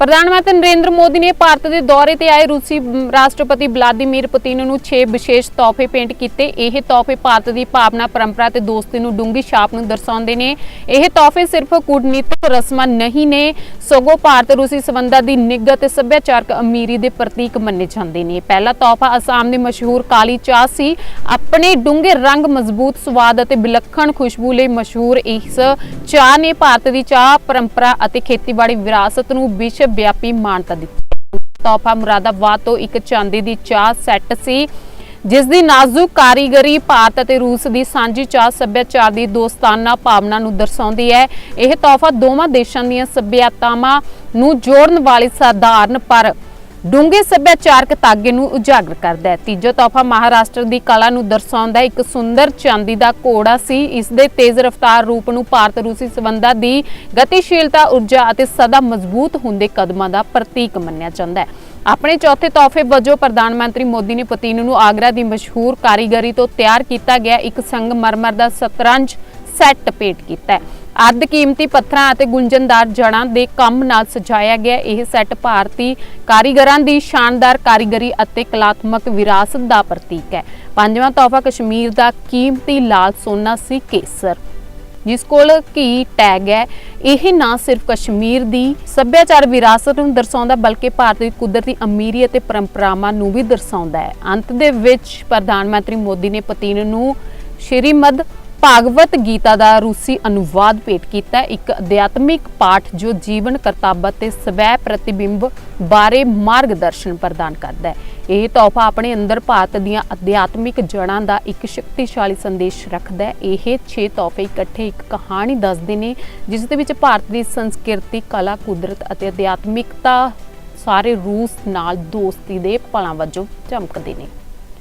ਪ੍ਰਧਾਨ ਮੰਤਰੀ ਨਰਿੰਦਰ ਮੋਦੀ ਨੇ ਭਾਰਤ ਦੇ ਦੌਰੇ ਤੇ ਆਏ ਰੂਸੀ ਰਾਸ਼ਟਰਪਤੀ ਵਲਾਦੀਮੀਰ ਪੁਤਿਨ ਨੂੰ 6 ਵਿਸ਼ੇਸ਼ ਤੋਹਫੇ ਭੇਂਟ ਕੀਤੇ। ਇਹ ਤੋਹਫੇ ਭਾਰਤ ਦੀ ਭਾਵਨਾ, ਪਰੰਪਰਾ ਤੇ ਦੋਸਤੀ ਨੂੰ ਡੂੰਘੀ ਛਾਪ ਨੂੰ ਦਰਸਾਉਂਦੇ ਨੇ। ਇਹ ਤੋਹਫੇ ਸਿਰਫ ਕੂਟਨੀਤਿਕ ਰਸਮਾਂ ਨਹੀਂ ਨੇ, ਸਗੋਂ ਭਾਰਤ ਰੂਸੀ ਸਬੰਧਾਂ ਦੀ ਨਿੱਘ ਤੇ ਸੱਭਿਆਚਾਰਕ ਅਮੀਰੀ ਦੇ ਪ੍ਰਤੀਕ ਮੰਨੇ ਜਾਂਦੇ ਨੇ। ਪਹਿਲਾ ਤੋਹਫਾ ਅਸਾਮ ਦੀ ਮਸ਼ਹੂਰ ਕਾਲੀ ਚਾਹ ਸੀ। ਆਪਣੇ ਡੂੰਘੇ ਰੰਗ, ਮਜ਼ਬੂਤ ਸਵਾਦ ਅਤੇ ਵਿਲੱਖਣ ਖੁਸ਼ਬੂ ਲਈ ਮਸ਼ਹੂਰ ਇਸ ਚਾਹ ਨੇ ਭਾਰਤ ਦੀ ਚਾਹ, ਪਰੰਪਰਾ ਅਤੇ ਖੇਤੀਬਾੜੀ ਵਿਰਾਸਤ ਨੂੰ ਵਿਸ਼ਵ ਵਿਆਪੀ ਮਾਨਤਾ ਦਿੱਤੀ। ਤੋਹਫਾ ਮੁਰਾਦਾਬਾਦ ਤੋਂ ਇੱਕ ਚਾਂਦੀ ਦੀ ਚਾਹ ਸੈੱਟ ਸੀ, ਜਿਸ ਦੀ ਨਾਜ਼ੁਕ ਕਾਰੀਗਰੀ ਭਾਰਤ ਅਤੇ ਰੂਸ ਦੀ ਸਾਂਝੀ ਚਾਹ ਸੱਭਿਆਚਾਰ ਦੀ ਦੋਸਤਾਨਾ ਭਾਵਨਾ ਨੂੰ ਦਰਸਾਉਂਦੀ ਹੈ। ਇਹ ਤੋਹਫਾ ਦੋਵਾਂ ਦੇਸ਼ਾਂ ਦੀਆਂ ਸੱਭਿਅਤਾਵਾਂ ਨੂੰ ਜੋੜਨ ਵਾਲੀ ਸਧਾਰਨ ਪਰ ਡੂੰਘੇ ਸੱਭਿਆਚਾਰਕ ਤਾਗੇ ਨੂੰ ਉਜਾਗਰ ਕਰਦਾ ਹੈ। ਤੀਜਾ ਤੋਹਫਾ ਮਹਾਰਾਸ਼ਟਰ ਦੀ ਕਲਾ ਨੂੰ ਦਰਸਾਉਂਦਾ ਇੱਕ ਸੁੰਦਰ ਚਾਂਦੀ ਦਾ ਘੋੜਾ ਸੀ। ਇਸ ਦੇ ਤੇਜ਼ ਰਫ਼ਤਾਰ ਰੂਪ ਨੂੰ ਭਾਰਤ ਰੂਸੀ ਸਬੰਧਾਂ ਦੀ ਗਤੀਸ਼ੀਲਤਾ, ਊਰਜਾ ਅਤੇ ਸਦਾ ਮਜ਼ਬੂਤ ਹੁੰਦੇ ਕਦਮਾਂ ਦਾ ਪ੍ਰਤੀਕ ਮੰਨਿਆ ਜਾਂਦਾ ਹੈ। ਆਪਣੇ ਚੌਥੇ ਤੋਹਫੇ ਵਜੋਂ ਪ੍ਰਧਾਨ ਮੰਤਰੀ ਮੋਦੀ ਨੇ ਪੁਤਿਨ ਨੂੰ ਆਗਰਾ ਦੀ ਮਸ਼ਹੂਰ ਕਾਰੀਗਰੀ ਤੋਂ ਤਿਆਰ ਕੀਤਾ ਗਿਆ। ਇੱਕ ਸੰਗਮਰਮਰ ਦਾ ਸ਼ਤਰੰਜ ਸੈੱਟ ਭੇਟ ਕੀਤਾ ਹੈ। ਅੱਧ ਕੀਮਤੀ ਪੱਥਰਾਂ ਅਤੇ ਗੁੰਝਨਦਾਰ ਜੜਾਂ ਦੇ ਕੰਮ ਨਾਲ ਸਜਾਇਆ ਗਿਆ ਇਹ ਸੈੱਟ ਭਾਰਤੀ ਕਾਰੀਗਰਾਂ ਦੀ ਸ਼ਾਨਦਾਰ ਕਾਰੀਗਰੀ ਅਤੇ ਕਲਾਤਮਕ ਵਿਰਾਸਤ ਦਾ ਪ੍ਰਤੀਕ ਹੈ। ਪੰਜਵਾਂ ਤੋਹਫਾ ਕਸ਼ਮੀਰ ਦਾ ਕੀਮਤੀ ਲਾਲ ਸੋਨਾ ਸੀ ਕੇਸਰ, ਜਿਸ ਕੋਲ ਕੀ ਟੈਗ ਹੈ। ਇਹ ਨਾ ਸਿਰਫ ਕਸ਼ਮੀਰ ਦੀ ਸੱਭਿਆਚਾਰ ਵਿਰਾਸਤ ਨੂੰ ਦਰਸਾਉਂਦਾ, ਬਲਕਿ ਭਾਰਤ ਦੀ ਕੁਦਰਤੀ ਅਮੀਰੀ ਅਤੇ ਪਰੰਪਰਾਵਾਂ ਨੂੰ ਵੀ ਦਰਸਾਉਂਦਾ ਹੈ। ਅੰਤ ਦੇ ਵਿੱਚ ਪ੍ਰਧਾਨ ਮੰਤਰੀ ਮੋਦੀ ਨੇ ਪਤੀਨ ਨੂੰ ਸ਼੍ਰੀਮਦ ਭਾਗਵਤ ਗੀਤਾ ਦਾ ਰੂਸੀ ਅਨੁਵਾਦ ਭੇਟ ਕੀਤਾ ਇੱਕ ਅਧਿਆਤਮਿਕ ਪਾਠ ਜੋ ਜੀਵਨ ਕਰਤੱਵ ਤੇ ਸਵੈ ਪ੍ਰਤੀਬਿੰਬ ਬਾਰੇ ਮਾਰਗਦਰਸ਼ਨ ਪ੍ਰਦਾਨ ਕਰਦਾ ਹੈ। ਇਹ ਤੋਹਫਾ ਆਪਣੇ ਅੰਦਰ ਭਾਰਤ ਦੀਆਂ ਅਧਿਆਤਮਿਕ ਜੜ੍ਹਾਂ ਦਾ ਇੱਕ ਸ਼ਕਤੀਸ਼ਾਲੀ ਸੰਦੇਸ਼ ਰੱਖਦਾ ਹੈ। ਇਹ 6 ਤੋਹਫੇ ਇਕੱਠੇ ਇੱਕ ਕਹਾਣੀ ਦੱਸਦੇ ਨੇ, ਜਿਸ ਦੇ ਵਿੱਚ ਭਾਰਤ ਦੀ ਸੰਸਕ੍ਰਿਤੀ, ਕਲਾ, ਕੁਦਰਤ ਅਤੇ ਅਧਿਆਤਮਿਕਤਾ ਸਾਰੇ ਰੂਸ ਨਾਲ ਦੋਸਤੀ ਦੇ ਪਲਾਂ ਵਜੋਂ ਚਮਕਦੇ ਨੇ।